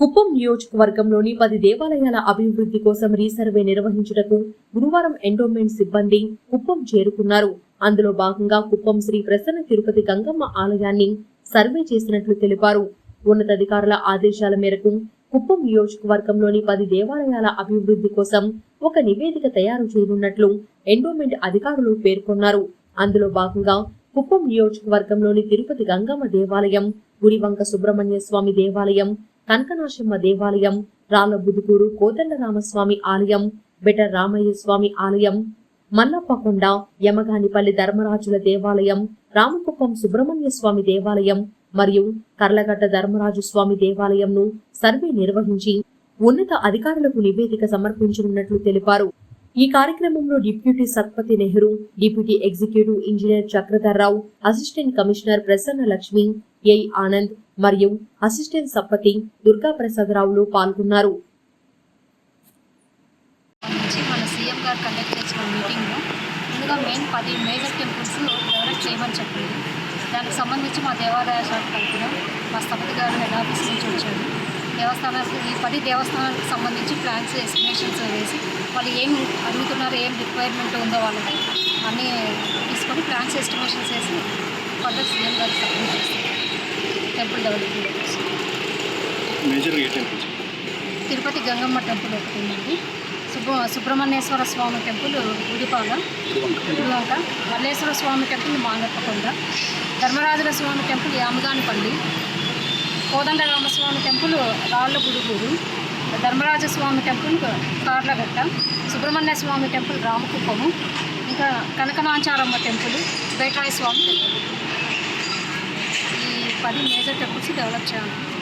కుప్పం నియోజకవర్గంలోని పది దేవాలయాల అభివృద్ధి కోసం రీసర్వే నిర్వహించుటకు గురువారం ఎండోమెంట్ సిబ్బంది కుప్పం చేరుకున్నారు. అందులో భాగంగా కుప్పం శ్రీ ప్రసన్న తిరుపతి గంగమ్మ ఆలయాన్ని సర్వే చేసినట్లు తెలిపారు. ఉన్నతాధికారుల ఆదేశాల మేరకు కుప్పం నియోజకవర్గంలోని పది దేవాలయాల అభివృద్ధి కోసం ఒక నివేదిక తయారు చేయనున్నట్లు ఎండోమెంట్ అధికారులు పేర్కొన్నారు. అందులో భాగంగా కుప్పం నియోజకవర్గంలోని తిరుపతి గంగమ్మ దేవాలయం గుడివంక సుబ్రహ్మణ్య స్వామి దేవాలయం కనకనాశమ్మ దేవాలయం రాళ్ళ బుదుకూరు కోదండరామస్వామి ఆలయం బెటర్ రామయ్య స్వామి ఆలయం మల్లప్పకొండ యమగానిపల్లి ధర్మరాజుల దేవాలయం రామకుప్పం సుబ్రహ్మణ్య స్వామి దేవాలయం మరియు కర్లగడ్డ ధర్మరాజు స్వామి దేవాలయంను సర్వే నిర్వహించి ఉన్నత అధికారులకు నివేదిక సమర్పించనున్నట్లు తెలిపారు. ఈ కార్యక్రమంలో deputy Satpathi Nehru deputy executive engineer Chakradhar Rao assistant commissioner Prasanna Lakshmi A Anand మరియు అసిస్టెంట్ సప్పతి దుర్గా ప్రసాద్ రావులు పాల్గొన్నారు మన సీఎం గారు మీటింగ్లో ముందుగా మెయిన్ పది మేజర్ టెంపుల్స్ డెవలప్ చేయమని చెప్పింది దానికి సంబంధించి మా దేవాదాయ శాఖ తరఫున మా స్థపతి గారు హెడ్ ఆఫీస్ నుంచి వచ్చారు. దేవస్థానాలకు ఈ పది దేవస్థానాలకు సంబంధించి ప్లాన్స్ ఎస్టిమేషన్స్ వేసి వాళ్ళు ఏం అడుగుతున్నారు ఏం రిక్వైర్మెంట్ ఉందో వాళ్ళకి అన్నీ తీసుకొని ప్లాన్స్ ఎస్టిమేషన్స్ వేసి ఫర్దర్ సీఎం గారు టెంపుల్ మేజర్గా టెంపుల్స్ తిరుపతి గంగమ్మ టెంపుల్ ఒకటి ఉందండి Subra Subrahmanyeswara Swamy temple Gudipala Gudivanka. Malleswara Swamy temple Manappakonda. ధర్మరాజుల Swamy temple Yamaganipalli. Kodandaramaswamy temple Ralla Guduguru Dharmaraja Swamy temple Karlagatta Subrahmanya Swamy temple Ramakuppam. ఇంకా కనకనాచారమ్మ టెంపుల్ బేట్రాయ స్వామి టెంపుల్. పది మేజర్ టెంపుల్స్ డెవలప్ చేయాలి.